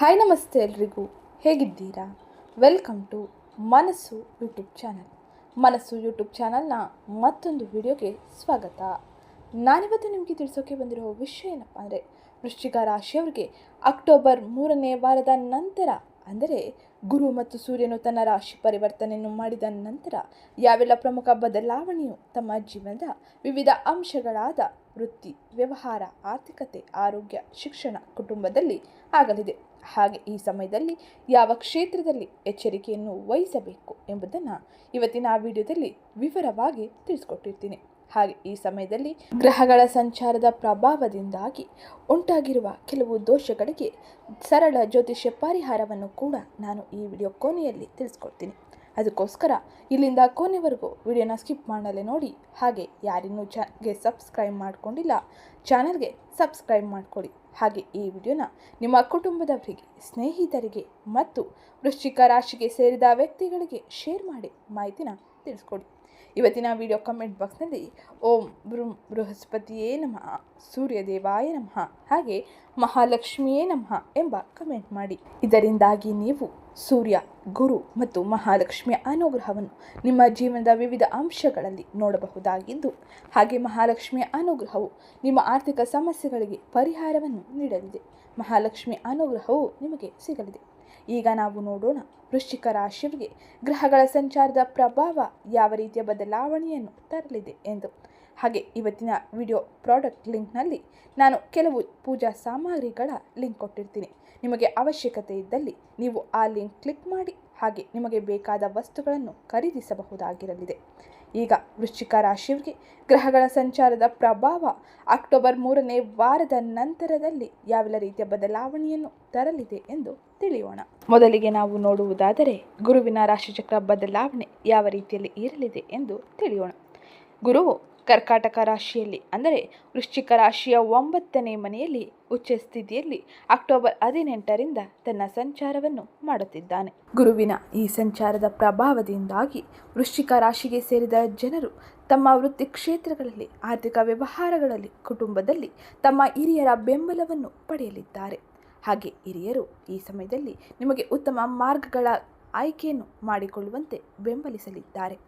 Hi ನಮಸ್ತೆ ಎಲ್ರಿಗೂ. ಹೇಗಿದ್ದೀರಾ? Welcome to Manasu YouTube channel Manasu YouTube ಚಾನಲ್ನ ಮತ್ತೊಂದು ವಿಡಿಯೋಗೆ ಸ್ವಾಗತ. ನಾನಿವತ್ತು ನಿಮಗೆ ತಿಳಿಸೋಕೆ ಬಂದಿರೋ ವಿಷಯ ಏನಪ್ಪ ಅಂದರೆ, ವೃಶ್ಚಿಕ ರಾಶಿಯವರಿಗೆ ಅಕ್ಟೋಬರ್ ಮೂರನೇ ವಾರದ ನಂತರ, ಅಂದರೆ ಗುರು ಮತ್ತು ಸೂರ್ಯನು ತನ್ನ ರಾಶಿ ಪರಿವರ್ತನೆಯನ್ನು ಮಾಡಿದ ನಂತರ, ಯಾವೆಲ್ಲ ಪ್ರಮುಖ ಬದಲಾವಣೆಯು ತಮ್ಮ ಜೀವನದ ವಿವಿಧ ಅಂಶಗಳಾದ ವೃತ್ತಿ, ವ್ಯವಹಾರ, ಆರ್ಥಿಕತೆ, ಆರೋಗ್ಯ, ಶಿಕ್ಷಣ, ಕುಟುಂಬದಲ್ಲಿ ಆಗಲಿದೆ. ಹಾಗೆ ಈ ಸಮಯದಲ್ಲಿ ಯಾವ ಕ್ಷೇತ್ರದಲ್ಲಿ ಎಚ್ಚರಿಕೆಯನ್ನು ವಹಿಸಬೇಕು ಎಂಬುದನ್ನು ಇವತ್ತಿನ ಆ ವಿಡಿಯೋದಲ್ಲಿ ವಿವರವಾಗಿ ತಿಳಿಸ್ಕೊಟ್ಟಿರ್ತೀನಿ. ಹಾಗೆ ಈ ಸಮಯದಲ್ಲಿ ಗ್ರಹಗಳ ಸಂಚಾರದ ಪ್ರಭಾವದಿಂದಾಗಿ ಉಂಟಾಗಿರುವ ಕೆಲವು ದೋಷಗಳಿಗೆ ಸರಳ ಜ್ಯೋತಿಷ್ಯ ಪರಿಹಾರವನ್ನು ಕೂಡ ನಾನು ಈ ವಿಡಿಯೋ ಕೊನೆಯಲ್ಲಿ ತಿಳಿಸ್ಕೊಡ್ತೀನಿ. ಅದಕ್ಕೋಸ್ಕರ ಇಲ್ಲಿಂದ ಕೊನೆವರೆಗೂ ವಿಡಿಯೋನ ಸ್ಕಿಪ್ ಮಾಡಲೇ ನೋಡಿ. ಹಾಗೆ ಯಾರಿನ್ನೂ ಚಾನಲ್ಗೆ ಸಬ್ಸ್ಕ್ರೈಬ್ ಮಾಡಿಕೊಂಡಿಲ್ಲ, ಚಾನಲ್ಗೆ ಸಬ್ಸ್ಕ್ರೈಬ್ ಮಾಡ್ಕೊಳ್ಳಿ. ಹಾಗೆ ಈ ವಿಡಿಯೋನ ನಿಮ್ಮ ಕುಟುಂಬದವರಿಗೆ, ಸ್ನೇಹಿತರಿಗೆ ಮತ್ತು ವೃಶ್ಚಿಕ ರಾಶಿಗೆ ಸೇರಿದ ವ್ಯಕ್ತಿಗಳಿಗೆ ಶೇರ್ ಮಾಡಿ ಮಾಹಿತಿನ ತಿಳಿಸ್ಕೊಡಿ ಇವತ್ತಿನ ವಿಡಿಯೋ ಕಮೆಂಟ್ ಬಾಕ್ಸ್ನಲ್ಲಿ ಓಂ ಬೃಂ ಬೃಹಸ್ಪತಿಯೇ ನಮಃ, ಸೂರ್ಯದೇವಾಯ ನಮಃ, ಹಾಗೆ ಮಹಾಲಕ್ಷ್ಮಿಯೇ ನಮಃ ಎಂಬ ಕಮೆಂಟ್ ಮಾಡಿ. ಇದರಿಂದಾಗಿ ನೀವು ಸೂರ್ಯ, ಗುರು ಮತ್ತು ಮಹಾಲಕ್ಷ್ಮಿಯ ಅನುಗ್ರಹವನ್ನು ನಿಮ್ಮ ಜೀವನದ ವಿವಿಧ ಅಂಶಗಳಲ್ಲಿ ನೋಡಬಹುದಾಗಿದ್ದು, ಹಾಗೆ ಮಹಾಲಕ್ಷ್ಮಿಯ ಅನುಗ್ರಹವು ನಿಮ್ಮ ಆರ್ಥಿಕ ಸಮಸ್ಯೆಗಳಿಗೆ ಪರಿಹಾರವನ್ನು ನೀಡಲಿದೆ. ಮಹಾಲಕ್ಷ್ಮಿ ಅನುಗ್ರಹವು ನಿಮಗೆ ಸಿಗಲಿದೆ. ಈಗ ನಾವು ನೋಡೋಣ ವೃಶ್ಚಿಕ ರಾಶಿಯವರಿಗೆ ಗ್ರಹಗಳ ಸಂಚಾರದ ಪ್ರಭಾವ ಯಾವ ರೀತಿಯ ಬದಲಾವಣೆಯನ್ನು ತರಲಿದೆ ಎಂದು. ಹಾಗೆ ಇವತ್ತಿನ ವಿಡಿಯೋ ಪ್ರಾಡಕ್ಟ್ ಲಿಂಕ್ನಲ್ಲಿ ನಾನು ಕೆಲವು ಪೂಜಾ ಸಾಮಗ್ರಿಗಳ ಲಿಂಕ್ ಕೊಟ್ಟಿರ್ತೀನಿ. ನಿಮಗೆ ಅವಶ್ಯಕತೆ ಇದ್ದಲ್ಲಿ ನೀವು ಆ ಲಿಂಕ್ ಕ್ಲಿಕ್ ಮಾಡಿ ಹಾಗೆ ನಿಮಗೆ ಬೇಕಾದ ವಸ್ತುಗಳನ್ನು ಖರೀದಿಸಬಹುದಾಗಿರಲಿದೆ. ಈಗ ವೃಶ್ಚಿಕ ರಾಶಿಯವರಿಗೆ ಗ್ರಹಗಳ ಸಂಚಾರದ ಪ್ರಭಾವ ಅಕ್ಟೋಬರ್ ಮೂರನೇ ವಾರದ ನಂತರದಲ್ಲಿ ಯಾವೆಲ್ಲ ರೀತಿಯ ಬದಲಾವಣೆಯನ್ನು ತರಲಿದೆ ಎಂದು ತಿಳಿಯೋಣ. ಮೊದಲಿಗೆ ನಾವು ನೋಡುವುದಾದರೆ ಗುರುವಿನ ರಾಶಿಚಕ್ರ ಬದಲಾವಣೆ ಯಾವ ರೀತಿಯಲ್ಲಿ ಇರಲಿದೆ ಎಂದು ತಿಳಿಯೋಣ. ಗುರುವು ಕರ್ಕಾಟಕ ರಾಶಿಯಲ್ಲಿ, ಅಂದರೆ ವೃಶ್ಚಿಕ ರಾಶಿಯ ಒಂಬತ್ತನೇ ಮನೆಯಲ್ಲಿ ಉಚ್ಚ ಸ್ಥಿತಿಯಲ್ಲಿ ಅಕ್ಟೋಬರ್ ಹದಿನೆಂಟರಿಂದ ತನ್ನ ಸಂಚಾರವನ್ನು ಮಾಡುತ್ತಿದ್ದಾನೆ. ಗುರುವಿನ ಈ ಸಂಚಾರದ ಪ್ರಭಾವದಿಂದಾಗಿ ವೃಶ್ಚಿಕ ರಾಶಿಗೆ ಸೇರಿದ ಜನರು ತಮ್ಮ ವೃತ್ತಿ ಕ್ಷೇತ್ರಗಳಲ್ಲಿ, ಆರ್ಥಿಕ ವ್ಯವಹಾರಗಳಲ್ಲಿ, ಕುಟುಂಬದಲ್ಲಿ ತಮ್ಮ ಹಿರಿಯರ ಬೆಂಬಲವನ್ನು ಪಡೆಯಲಿದ್ದಾರೆ. ಹಾಗೆ ಹಿರಿಯರು ಈ ಸಮಯದಲ್ಲಿ ನಿಮಗೆ ಉತ್ತಮ ಮಾರ್ಗಗಳ ಆಯ್ಕೆಯನ್ನು ಮಾಡಿಕೊಳ್ಳುವಂತೆ ಬೆಂಬಲಿಸಲಿದ್ದಾರೆ.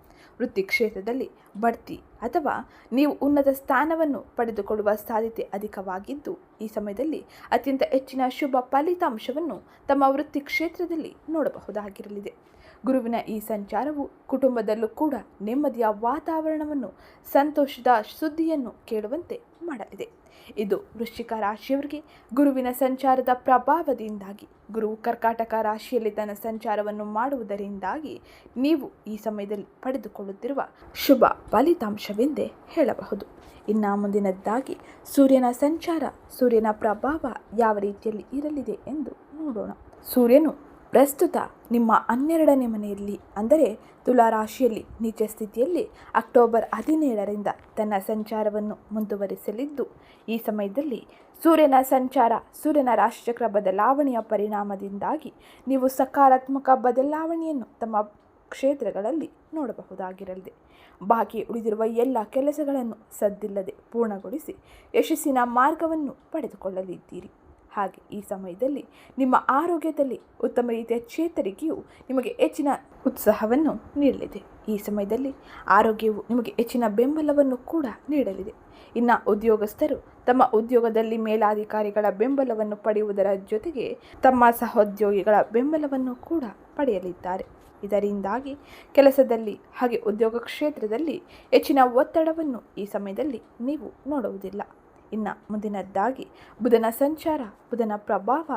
ವೃತ್ತಿ ಕ್ಷೇತ್ರದಲ್ಲಿ ಬಡ್ತಿ ಅಥವಾ ನೀವು ಉನ್ನತ ಸ್ಥಾನವನ್ನು ಪಡೆದುಕೊಳ್ಳುವ ಸಾಧ್ಯತೆ ಅಧಿಕವಾಗಿದ್ದು, ಈ ಸಮಯದಲ್ಲಿ ಅತ್ಯಂತ ಹೆಚ್ಚಿನ ಶುಭ ಫಲಿತಾಂಶವನ್ನು ತಮ್ಮ ವೃತ್ತಿ ಕ್ಷೇತ್ರದಲ್ಲಿ ನೋಡಬಹುದಾಗಿರಲಿದೆ. ಗುರುವಿನ ಈ ಸಂಚಾರವು ಕುಟುಂಬದಲ್ಲೂ ಕೂಡ ನೆಮ್ಮದಿಯ ವಾತಾವರಣವನ್ನು, ಸಂತೋಷದ ಸುದ್ದಿಯನ್ನು ಕೇಳುವಂತೆ ಮಾಡಲಿದೆ. ಇದು ವೃಶ್ಚಿಕ ರಾಶಿಯವರಿಗೆ ಗುರುವಿನ ಸಂಚಾರದ ಪ್ರಭಾವದಿಂದಾಗಿ, ಗುರು ಕರ್ಕಾಟಕ ರಾಶಿಯಲ್ಲಿ ತನ್ನ ಸಂಚಾರವನ್ನು ಮಾಡುವುದರಿಂದಾಗಿ ನೀವು ಈ ಸಮಯದಲ್ಲಿ ಪಡೆದುಕೊಳ್ಳುತ್ತಿರುವ ಶುಭ ಫಲಿತಾಂಶವೆಂದೇ ಹೇಳಬಹುದು. ಇನ್ನು ಮುಂದಿನದ್ದಾಗಿ, ಸೂರ್ಯನ ಸಂಚಾರ, ಸೂರ್ಯನ ಪ್ರಭಾವ ಯಾವ ರೀತಿಯಲ್ಲಿ ಇರಲಿದೆ ಎಂದು ನೋಡೋಣ. ಸೂರ್ಯನು ಪ್ರಸ್ತುತ ನಿಮ್ಮ ಹನ್ನೆರಡನೇ ಮನೆಯಲ್ಲಿ, ಅಂದರೆ ತುಲಾ ರಾಶಿಯಲ್ಲಿ ನೀಚ ಸ್ಥಿತಿಯಲ್ಲಿ ಅಕ್ಟೋಬರ್ ಹದಿನೇಳರಿಂದ ತನ್ನ ಸಂಚಾರವನ್ನು ಮುಂದುವರಿಸಲಿದ್ದು, ಈ ಸಮಯದಲ್ಲಿ ಸೂರ್ಯನ ಸಂಚಾರ, ಸೂರ್ಯನ ರಾಶಿಚಕ್ರ ಬದಲಾವಣೆಯ ಪರಿಣಾಮದಿಂದಾಗಿ ನೀವು ಸಕಾರಾತ್ಮಕ ಬದಲಾವಣೆಯನ್ನು ತಮ್ಮ ಕ್ಷೇತ್ರಗಳಲ್ಲಿ ನೋಡಬಹುದಾಗಿರಲಿದೆ. ಬಾಕಿ ಉಳಿದಿರುವ ಎಲ್ಲ ಕೆಲಸಗಳನ್ನು ಸದ್ದಿಲ್ಲದೆ ಪೂರ್ಣಗೊಳಿಸಿ ಯಶಸ್ಸಿನ ಮಾರ್ಗವನ್ನು ಪಡೆದುಕೊಳ್ಳಲಿದ್ದೀರಿ. ಹಾಗೆ ಈ ಸಮಯದಲ್ಲಿ ನಿಮ್ಮ ಆರೋಗ್ಯದಲ್ಲಿ ಉತ್ತಮ ರೀತಿಯ ಚೇತರಿಕೆಯು ನಿಮಗೆ ಹೆಚ್ಚಿನ ಉತ್ಸಾಹವನ್ನು ನೀಡಲಿದೆ. ಈ ಸಮಯದಲ್ಲಿ ಆರೋಗ್ಯವು ನಿಮಗೆ ಹೆಚ್ಚಿನ ಬೆಂಬಲವನ್ನು ಕೂಡ ನೀಡಲಿದೆ. ಇನ್ನು ಉದ್ಯೋಗಸ್ಥರು ತಮ್ಮ ಉದ್ಯೋಗದಲ್ಲಿ ಮೇಲಾಧಿಕಾರಿಗಳ ಬೆಂಬಲವನ್ನು ಪಡೆಯುವುದರ ಜೊತೆಗೆ ತಮ್ಮ ಸಹೋದ್ಯೋಗಿಗಳ ಬೆಂಬಲವನ್ನು ಕೂಡ ಪಡೆಯಲಿದ್ದಾರೆ. ಇದರಿಂದಾಗಿ ಕೆಲಸದಲ್ಲಿ ಹಾಗೆ ಉದ್ಯೋಗ ಕ್ಷೇತ್ರದಲ್ಲಿ ಹೆಚ್ಚಿನ ಒತ್ತಡವನ್ನು ಈ ಸಮಯದಲ್ಲಿ ನೀವು ನೋಡುವುದಿಲ್ಲ. ಇನ್ನು ಮುಂದಿನದ್ದಾಗಿ. ಬುಧನ ಸಂಚಾರ, ಬುಧನ ಪ್ರಭಾವ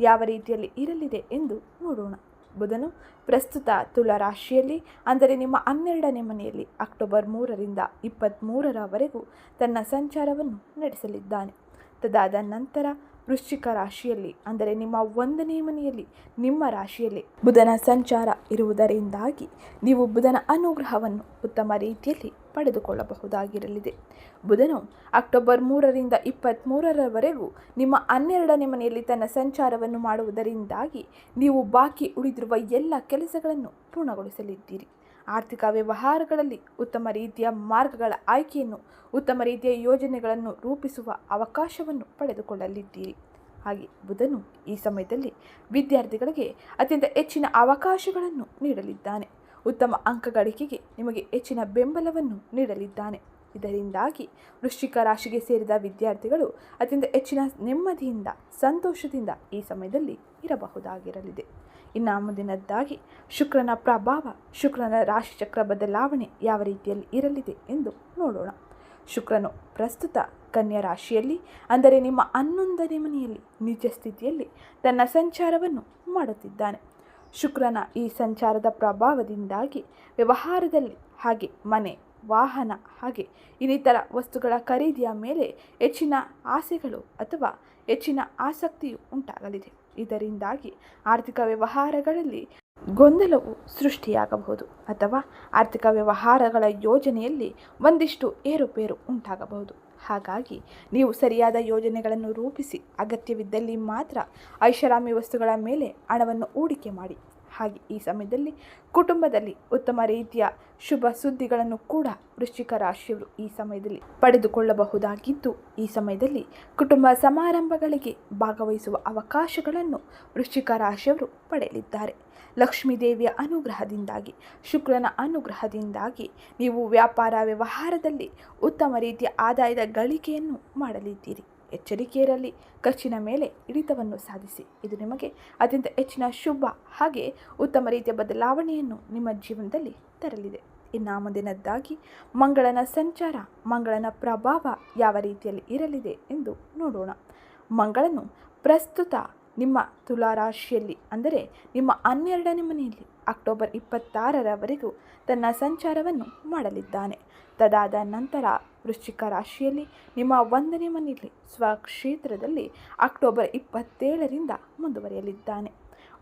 ಯಾವ ರೀತಿಯಲ್ಲಿ ಇರಲಿದೆ ಎಂದು ನೋಡೋಣ. ಬುಧನು ಪ್ರಸ್ತುತ ತುಲಾ ರಾಶಿಯಲ್ಲಿ, ಅಂದರೆ ನಿಮ್ಮ ಹನ್ನೆರಡನೇ ಮನೆಯಲ್ಲಿ ಅಕ್ಟೋಬರ್ ಮೂರರಿಂದ ಇಪ್ಪತ್ತ್ಮೂರರವರೆಗೂ ತನ್ನ ಸಂಚಾರವನ್ನು ನಡೆಸಲಿದ್ದಾನೆ. ತದಾದ ನಂತರ ವೃಶ್ಚಿಕ ರಾಶಿಯಲ್ಲಿ, ಅಂದರೆ ನಿಮ್ಮ ಒಂದನೇ ಮನೆಯಲ್ಲಿ, ನಿಮ್ಮ ರಾಶಿಯಲ್ಲಿ ಬುಧನ ಸಂಚಾರ ಇರುವುದರಿಂದಾಗಿ ನೀವು ಬುಧನ ಅನುಗ್ರಹವನ್ನು ಉತ್ತಮ ರೀತಿಯಲ್ಲಿ ಪಡೆದುಕೊಳ್ಳಬಹುದಾಗಿರಲಿದೆ. ಬುಧನು ಅಕ್ಟೋಬರ್ ಮೂರರಿಂದ ಇಪ್ಪತ್ತ್ಮೂರರವರೆಗೂ ನಿಮ್ಮ ಹನ್ನೆರಡನೇ ಮನೆಯಲ್ಲಿ ತನ್ನ ಸಂಚಾರವನ್ನು ಮಾಡುವುದರಿಂದಾಗಿ ನೀವು ಬಾಕಿ ಉಳಿದಿರುವ ಎಲ್ಲ ಕೆಲಸಗಳನ್ನು ಪೂರ್ಣಗೊಳಿಸಲಿದ್ದೀರಿ. ಆರ್ಥಿಕ ವ್ಯವಹಾರಗಳಲ್ಲಿ ಉತ್ತಮ ರೀತಿಯ ಮಾರ್ಗಗಳ ಆಯ್ಕೆಯನ್ನು, ಉತ್ತಮ ರೀತಿಯ ಯೋಜನೆಗಳನ್ನು ರೂಪಿಸುವ ಅವಕಾಶವನ್ನು ಪಡೆದುಕೊಳ್ಳಲಿದ್ದೀರಿ. ಹಾಗೆ ಬುಧನು ಈ ಸಮಯದಲ್ಲಿ ವಿದ್ಯಾರ್ಥಿಗಳಿಗೆ ಅತ್ಯಂತ ಹೆಚ್ಚಿನ ಅವಕಾಶಗಳನ್ನು ನೀಡಲಿದ್ದಾನೆ. ಉತ್ತಮ ಅಂಕಗಳಿಕೆಗೆ ನಿಮಗೆ ಹೆಚ್ಚಿನ ಬೆಂಬಲವನ್ನು ನೀಡಲಿದ್ದಾನೆ. ಇದರಿಂದಾಗಿ ವೃಶ್ಚಿಕ ರಾಶಿಗೆ ಸೇರಿದ ವಿದ್ಯಾರ್ಥಿಗಳು ಅತ್ಯಂತ ಹೆಚ್ಚಿನ ನೆಮ್ಮದಿಯಿಂದ, ಸಂತೋಷದಿಂದ ಈ ಸಮಯದಲ್ಲಿ ಇರಬಹುದಾಗಿರಲಿದೆ. ಇನ್ನು ಮುಂದಿನದ್ದಾಗಿ ಶುಕ್ರನ ಪ್ರಭಾವ, ಶುಕ್ರನ ರಾಶಿಚಕ್ರ ಬದಲಾವಣೆ ಯಾವ ರೀತಿಯಲ್ಲಿ ಇರಲಿದೆ ಎಂದು ನೋಡೋಣ. ಶುಕ್ರನು ಪ್ರಸ್ತುತ ಕನ್ಯಾ ರಾಶಿಯಲ್ಲಿ, ಅಂದರೆ ನಿಮ್ಮ ಹನ್ನೊಂದನೇ ಮನೆಯಲ್ಲಿ ನಿಜ ಸ್ಥಿತಿಯಲ್ಲಿ ತನ್ನ ಸಂಚಾರವನ್ನು ಮಾಡುತ್ತಿದ್ದಾನೆ. ಶುಕ್ರನ ಈ ಸಂಚಾರದ ಪ್ರಭಾವದಿಂದಾಗಿ ವ್ಯವಹಾರದಲ್ಲಿ ಹಾಗೆ ಮನೆ, ವಾಹನ ಹಾಗೆ ಇನ್ನಿತರ ವಸ್ತುಗಳ ಖರೀದಿಯ ಮೇಲೆ ಹೆಚ್ಚಿನ ಆಸೆಗಳು ಅಥವಾ ಹೆಚ್ಚಿನ ಆಸಕ್ತಿಯು ಉಂಟಾಗಲಿದೆ. ಇದರಿಂದಾಗಿ ಆರ್ಥಿಕ ವ್ಯವಹಾರಗಳಲ್ಲಿ ಗೊಂದಲವು ಸೃಷ್ಟಿಯಾಗಬಹುದು ಅಥವಾ ಆರ್ಥಿಕ ವ್ಯವಹಾರಗಳ ಯೋಜನೆಯಲ್ಲಿ ಒಂದಿಷ್ಟು ಏರುಪೇರು ಉಂಟಾಗಬಹುದು. ಹಾಗಾಗಿ ನೀವು ಸರಿಯಾದ ಯೋಜನೆಗಳನ್ನು ರೂಪಿಸಿ ಅಗತ್ಯವಿದ್ದಲ್ಲಿ ಮಾತ್ರ ಐಷಾರಾಮಿ ವಸ್ತುಗಳ ಮೇಲೆ ಹಣವನ್ನು ಹೂಡಿಕೆ ಮಾಡಿ. ಹಾಗೆ ಈ ಸಮಯದಲ್ಲಿ ಕುಟುಂಬದಲ್ಲಿ ಉತ್ತಮ ರೀತಿಯ ಶುಭ ಸುದ್ದಿಗಳನ್ನು ಕೂಡ ವೃಶ್ಚಿಕ ರಾಶಿಯವರು ಈ ಸಮಯದಲ್ಲಿ ಪಡೆದುಕೊಳ್ಳಬಹುದಾಗಿದ್ದು, ಈ ಸಮಯದಲ್ಲಿ ಕುಟುಂಬ ಸಮಾರಂಭಗಳಿಗೆ ಭಾಗವಹಿಸುವ ಅವಕಾಶಗಳನ್ನು ವೃಶ್ಚಿಕ ರಾಶಿಯವರು ಪಡೆಯಲಿದ್ದಾರೆ. ಲಕ್ಷ್ಮೀ ದೇವಿಯ ಅನುಗ್ರಹದಿಂದಾಗಿ, ಶುಕ್ರನ ಅನುಗ್ರಹದಿಂದಾಗಿ ನೀವು ವ್ಯಾಪಾರ ವ್ಯವಹಾರದಲ್ಲಿ ಉತ್ತಮ ರೀತಿಯ ಆದಾಯದ ಗಳಿಕೆಯನ್ನು ಮಾಡಲಿದ್ದೀರಿ. ಎಚ್ಚರಿಕೆ ಇರಲಿ ಖರ್ಚಿನ ಮೇಲೆ ಹಿಡಿತವನ್ನು ಸಾಧಿಸಿ. ಇದು ನಿಮಗೆ ಅತ್ಯಂತ ಹೆಚ್ಚಿನ ಶುಭ ಹಾಗೆ ಉತ್ತಮ ರೀತಿಯ ಬದಲಾವಣೆಯನ್ನು ನಿಮ್ಮ ಜೀವನದಲ್ಲಿ ತರಲಿದೆ. ಇನ್ನು ಮುಂದಿನದ್ದಾಗಿ ಮಂಗಳನ ಸಂಚಾರ, ಮಂಗಳನ ಪ್ರಭಾವ ಯಾವ ರೀತಿಯಲ್ಲಿ ಇರಲಿದೆ ಎಂದು ನೋಡೋಣ. ಮಂಗಳನು ಪ್ರಸ್ತುತ ನಿಮ್ಮ ತುಲಾರಾಶಿಯಲ್ಲಿ, ಅಂದರೆ ನಿಮ್ಮ ಹನ್ನೆರಡನೇ ಮನೆಯಲ್ಲಿ ಅಕ್ಟೋಬರ್ ಇಪ್ಪತ್ತಾರರವರೆಗೂ ತನ್ನ ಸಂಚಾರವನ್ನು ಮಾಡಲಿದ್ದಾನೆ. ತದಾದ ನಂತರ ವೃಶ್ಚಿಕ ರಾಶಿಯಲ್ಲಿ ನಿಮ್ಮ ಒಂದನೇ ಮನೆಯಲ್ಲಿ ಸ್ವಕ್ಷೇತ್ರದಲ್ಲಿ ಅಕ್ಟೋಬರ್ ಇಪ್ಪತ್ತೇಳರಿಂದ ಮುಂದುವರಿಯಲಿದ್ದಾನೆ.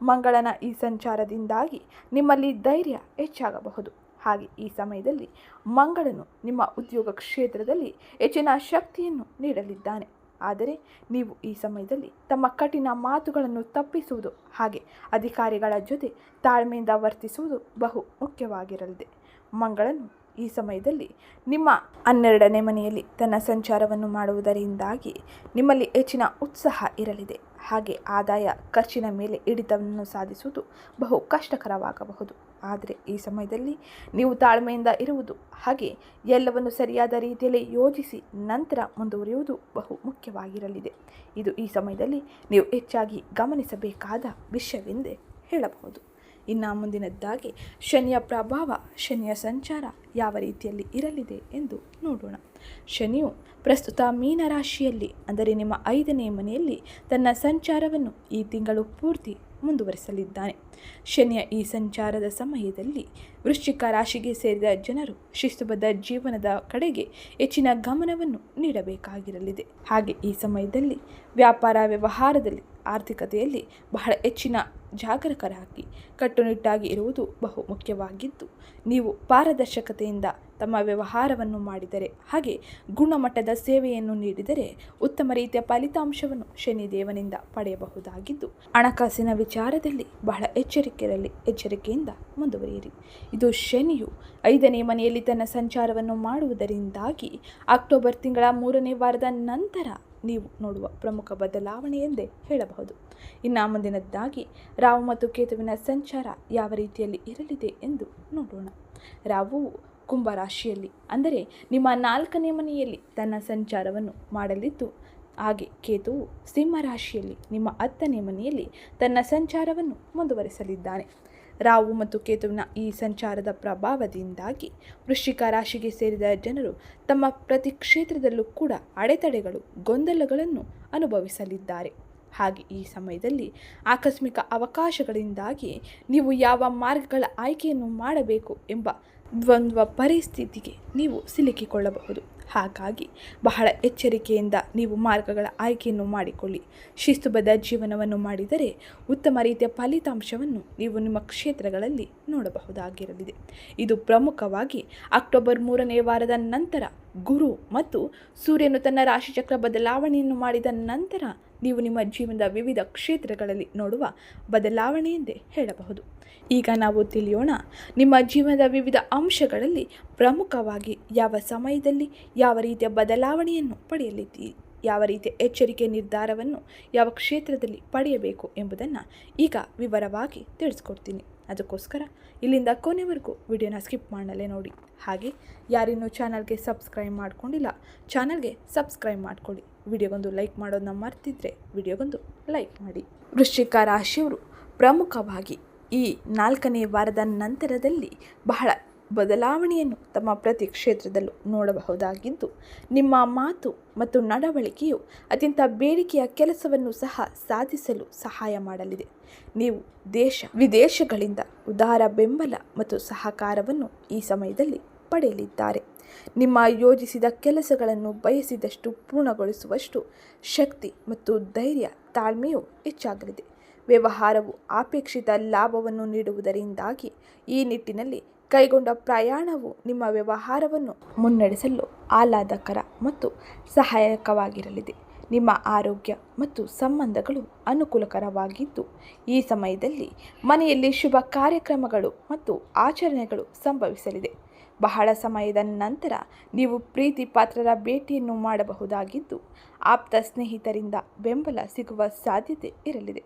ಮಂಗಳನ ಈ ಸಂಚಾರದಿಂದಾಗಿ ನಿಮ್ಮಲ್ಲಿ ಧೈರ್ಯ ಹೆಚ್ಚಾಗಬಹುದು. ಹಾಗೆ ಈ ಸಮಯದಲ್ಲಿ ಮಂಗಳನು ನಿಮ್ಮ ಉದ್ಯೋಗ ಕ್ಷೇತ್ರದಲ್ಲಿ ಹೆಚ್ಚಿನ ಶಕ್ತಿಯನ್ನು ನೀಡಲಿದ್ದಾನೆ. ಆದರೆ ನೀವು ಈ ಸಮಯದಲ್ಲಿ ತಮ್ಮ ಕಠಿಣ ಮಾತುಗಳನ್ನು ತಪ್ಪಿಸುವುದು ಹಾಗೆ ಅಧಿಕಾರಿಗಳ ಜೊತೆ ತಾಳ್ಮೆಯಿಂದ ವರ್ತಿಸುವುದು ಬಹು ಮುಖ್ಯವಾಗಿರಲಿದೆ. ಮಂಗಳನು ಈ ಸಮಯದಲ್ಲಿ ನಿಮ್ಮ ಹನ್ನೆರಡನೇ ಮನೆಯಲ್ಲಿ ತನ್ನ ಸಂಚಾರವನ್ನು ಮಾಡುವುದರಿಂದಾಗಿ ನಿಮ್ಮಲ್ಲಿ ಹೆಚ್ಚಿನ ಉತ್ಸಾಹ ಇರಲಿದೆ. ಹಾಗೆ ಆದಾಯ ಖರ್ಚಿನ ಮೇಲೆ ಹಿಡಿತವನ್ನು ಸಾಧಿಸುವುದು ಬಹು ಕಷ್ಟಕರವಾಗಬಹುದು. ಆದರೆ ಈ ಸಮಯದಲ್ಲಿ ನೀವು ತಾಳ್ಮೆಯಿಂದ ಇರುವುದು. ಹಾಗೆ ಎಲ್ಲವನ್ನು ಸರಿಯಾದ ರೀತಿಯಲ್ಲಿ ಯೋಜಿಸಿ ನಂತರ ಮುಂದುವರಿಯುವುದು ಬಹು ಮುಖ್ಯವಾಗಿರಲಿದೆ. ಇದು ಈ ಸಮಯದಲ್ಲಿ ನೀವು ಹೆಚ್ಚಾಗಿ ಗಮನಿಸಬೇಕಾದ ವಿಷಯವೆಂದೇ ಹೇಳಬಹುದು. ಇನ್ನು ಮುಂದಿನದ್ದಾಗಿ, ಶನಿಯ ಪ್ರಭಾವ, ಶನಿಯ ಸಂಚಾರ ಯಾವ ರೀತಿಯಲ್ಲಿ ಇರಲಿದೆ ಎಂದು ನೋಡೋಣ. ಶನಿಯು ಪ್ರಸ್ತುತ ಮೀನರಾಶಿಯಲ್ಲಿ, ಅಂದರೆ ನಿಮ್ಮ ಐದನೇ ಮನೆಯಲ್ಲಿ, ತನ್ನ ಸಂಚಾರವನ್ನು ಈ ತಿಂಗಳು ಪೂರ್ತಿ ಮುಂದುವರಿಸಲಿದ್ದಾನೆ. ಶನಿಯ ಈ ಸಂಚಾರದ ಸಮಯದಲ್ಲಿ ವೃಶ್ಚಿಕ ರಾಶಿಗೆ ಸೇರಿದ ಜನರು ಶಿಸ್ತುಬದ್ಧ ಜೀವನದ ಕಡೆಗೆ ಹೆಚ್ಚಿನ ಗಮನವನ್ನು ನೀಡಬೇಕಾಗಿರಲಿದೆ. ಹಾಗೆ ಈ ಸಮಯದಲ್ಲಿ ವ್ಯಾಪಾರ ವ್ಯವಹಾರದಲ್ಲಿ ಆರ್ಥಿಕತೆಯಲ್ಲಿ ಬಹಳ ಹೆಚ್ಚಿನ ಜಾಗರೂಕರಾಗಿ, ಕಟ್ಟುನಿಟ್ಟಾಗಿ ಇರುವುದು ಬಹು ಮುಖ್ಯವಾಗಿದ್ದು, ನೀವು ಪಾರದರ್ಶಕತೆಯಿಂದ ತಮ್ಮ ವ್ಯವಹಾರವನ್ನು ಮಾಡಿದರೆ, ಹಾಗೆ ಗುಣಮಟ್ಟದ ಸೇವೆಯನ್ನು ನೀಡಿದರೆ ಉತ್ತಮ ರೀತಿಯ ಫಲಿತಾಂಶವನ್ನು ಶನಿದೇವನಿಂದ ಪಡೆಯಬಹುದಾಗಿದ್ದು, ಹಣಕಾಸಿನ ವಿಚಾರದಲ್ಲಿ ಬಹಳ ಎಚ್ಚರಿಕೆಯಲ್ಲಿ ಎಚ್ಚರಿಕೆಯಿಂದ ಮುಂದುವರಿಯಿರಿ. ಇದು ಶನಿಯು ಐದನೇ ಮನೆಯಲ್ಲಿ ತನ್ನ ಸಂಚಾರವನ್ನು ಮಾಡುವುದರಿಂದಾಗಿ ಅಕ್ಟೋಬರ್ ತಿಂಗಳ ಮೂರನೇ ವಾರದ ನಂತರ ನೀವು ನೋಡುವ ಪ್ರಮುಖ ಬದಲಾವಣೆ ಎಂದೇ ಹೇಳಬಹುದು. ಇನ್ನು ಮುಂದಿನದ್ದಾಗಿ ರಾವು ಮತ್ತು ಕೇತುವಿನ ಸಂಚಾರ ಯಾವ ರೀತಿಯಲ್ಲಿ ಇರಲಿದೆ ಎಂದು ನೋಡೋಣ. ರಾಹುವು ಕುಂಭರಾಶಿಯಲ್ಲಿ ಅಂದರೆ ನಿಮ್ಮ ನಾಲ್ಕನೇ ಮನೆಯಲ್ಲಿ ತನ್ನ ಸಂಚಾರವನ್ನು ಮಾಡಲಿದ್ದು, ಹಾಗೆ ಕೇತುವು ಸಿಂಹರಾಶಿಯಲ್ಲಿ ನಿಮ್ಮ ಹತ್ತನೇ ಮನೆಯಲ್ಲಿ ತನ್ನ ಸಂಚಾರವನ್ನು ಮುಂದುವರಿಸಲಿದ್ದಾನೆ. ರಾವು ಮತ್ತು ಕೇತುವಿನ ಈ ಸಂಚಾರದ ಪ್ರಭಾವದಿಂದಾಗಿ ವೃಶ್ಚಿಕ ರಾಶಿಗೆ ಸೇರಿದ ಜನರು ತಮ್ಮ ಪ್ರತಿ ಕ್ಷೇತ್ರದಲ್ಲೂ ಕೂಡ ಅಡೆತಡೆಗಳು, ಗೊಂದಲಗಳನ್ನು ಅನುಭವಿಸಲಿದ್ದಾರೆ. ಹಾಗೆ ಈ ಸಮಯದಲ್ಲಿ ಆಕಸ್ಮಿಕ ಅವಕಾಶಗಳಿಂದಾಗಿ ನೀವು ಯಾವ ಮಾರ್ಗಗಳ ಆಯ್ಕೆಯನ್ನು ಮಾಡಬೇಕು ಎಂಬ ದ್ವಂದ್ವ ಪರಿಸ್ಥಿತಿಗೆ ನೀವು ಸಿಲುಕಿಕೊಳ್ಳಬಹುದು. ಹಾಗಾಗಿ ಬಹಳ ಎಚ್ಚರಿಕೆಯಿಂದ ನೀವು ಮಾರ್ಗಗಳ ಆಯ್ಕೆಯನ್ನು ಮಾಡಿಕೊಳ್ಳಿ. ಶಿಸ್ತುಬದ್ಧ ಜೀವನವನ್ನು ಮಾಡಿದರೆ ಉತ್ತಮ ರೀತಿಯ ಫಲಿತಾಂಶವನ್ನು ನೀವು ನಿಮ್ಮ ಕ್ಷೇತ್ರಗಳಲ್ಲಿ ನೋಡಬಹುದಾಗಿರಲಿದೆ. ಇದು ಪ್ರಮುಖವಾಗಿ ಅಕ್ಟೋಬರ್ ಮೂರನೇ ವಾರದ ನಂತರ ಗುರು ಮತ್ತು ಸೂರ್ಯನು ತನ್ನ ರಾಶಿಚಕ್ರ ಬದಲಾವಣೆಯನ್ನು ಮಾಡಿದ ನಂತರ ನೀವು ನಿಮ್ಮ ಜೀವನದ ವಿವಿಧ ಕ್ಷೇತ್ರಗಳಲ್ಲಿ ನೋಡುವ ಬದಲಾವಣೆ ಎಂದೇ ಹೇಳಬಹುದು. ಈಗ ನಾವು ತಿಳಿಯೋಣ, ನಿಮ್ಮ ಜೀವನದ ವಿವಿಧ ಅಂಶಗಳಲ್ಲಿ ಪ್ರಮುಖವಾಗಿ ಯಾವ ಸಮಯದಲ್ಲಿ ಯಾವ ರೀತಿಯ ಬದಲಾವಣೆಯನ್ನು ಪಡೆಯಲಿದ್ದೀರಿ? ಯಾವ ರೀತಿಯ ಎಚ್ಚರಿಕೆ ನಿರ್ಧಾರವನ್ನು ಯಾವ ಕ್ಷೇತ್ರದಲ್ಲಿ ಪಡೆಯಬೇಕು ಎಂಬುದನ್ನು ಈಗ ವಿವರವಾಗಿ ತಿಳಿಸ್ಕೊಡ್ತೀನಿ. ಅದಕ್ಕೋಸ್ಕರ ಇಲ್ಲಿಂದ ಕೊನೆವರೆಗೂ ವಿಡಿಯೋನ ಸ್ಕಿಪ್ ಮಾಡಲೇ ನೋಡಿ. ಹಾಗೆ ಯಾರಿನ್ನೂ ಚಾನಲ್ಗೆ ಸಬ್ಸ್ಕ್ರೈಬ್ ಮಾಡಿಕೊಂಡಿಲ್ಲ, ಚಾನಲ್ಗೆ ಸಬ್ಸ್ಕ್ರೈಬ್ ಮಾಡ್ಕೊಳ್ಳಿ. ವಿಡಿಯೋಗೊಂದು ಲೈಕ್ ಮಾಡೋದನ್ನ ಮರ್ತಿದ್ರೆ ವಿಡಿಯೋಗೊಂದು ಲೈಕ್ ಮಾಡಿ. ವೃಶ್ಚಿಕ ರಾಶಿಯವರು ಪ್ರಮುಖವಾಗಿ ಈ ನಾಲ್ಕನೇ ವಾರದ ನಂತರದಲ್ಲಿ ಬಹಳ ಬದಲಾವಣೆಯನ್ನು ತಮ್ಮ ಪ್ರತಿ ಕ್ಷೇತ್ರದಲ್ಲೂ ನೋಡಬಹುದಾಗಿದ್ದು, ನಿಮ್ಮ ಮಾತು ಮತ್ತು ನಡವಳಿಕೆಯು ಅತ್ಯಂತ ಬೇಡಿಕೆಯ ಕೆಲಸವನ್ನು ಸಹ ಸಾಧಿಸಲು ಸಹಾಯ ಮಾಡಲಿದೆ. ನೀವು ದೇಶ, ವಿದೇಶಗಳಿಂದ ಉದಾರ ಬೆಂಬಲ ಮತ್ತು ಸಹಕಾರವನ್ನು ಈ ಸಮಯದಲ್ಲಿ ಪಡೆಯಲಿದ್ದಾರೆ. ನಿಮ್ಮ ಯೋಜಿಸಿದ ಕೆಲಸಗಳನ್ನು ಬಯಸಿದಷ್ಟು ಪೂರ್ಣಗೊಳಿಸುವಷ್ಟು ಶಕ್ತಿ ಮತ್ತು ಧೈರ್ಯ, ತಾಳ್ಮೆಯು ಹೆಚ್ಚಾಗಲಿದೆ. ವ್ಯವಹಾರವು ಅಪೇಕ್ಷಿತ ಲಾಭವನ್ನು ನೀಡುವುದರಿಂದಾಗಿ ಈ ನಿಟ್ಟಿನಲ್ಲಿ ಕೈಗೊಂಡ ಪ್ರಯಾಣವು ನಿಮ್ಮ ವ್ಯವಹಾರವನ್ನು ಮುನ್ನಡೆಸಲು ಆಹ್ಲಾದಕರ ಮತ್ತು ಸಹಾಯಕವಾಗಿರಲಿದೆ. ನಿಮ್ಮ ಆರೋಗ್ಯ ಮತ್ತು ಸಂಬಂಧಗಳು ಅನುಕೂಲಕರವಾಗಿದ್ದು, ಈ ಸಮಯದಲ್ಲಿ ಮನೆಯಲ್ಲಿ ಶುಭ ಕಾರ್ಯಕ್ರಮಗಳು ಮತ್ತು ಆಚರಣೆಗಳು ಸಂಭವಿಸಲಿದೆ. ಬಹಳ ಸಮಯದ ನಂತರ ನೀವು ಪ್ರೀತಿ ಪಾತ್ರರ ಭೇಟಿಯನ್ನು ಮಾಡಬಹುದಾಗಿದ್ದು, ಆಪ್ತ ಸ್ನೇಹಿತರಿಂದ ಬೆಂಬಲ ಸಿಗುವ ಸಾಧ್ಯತೆ ಇರಲಿದೆ.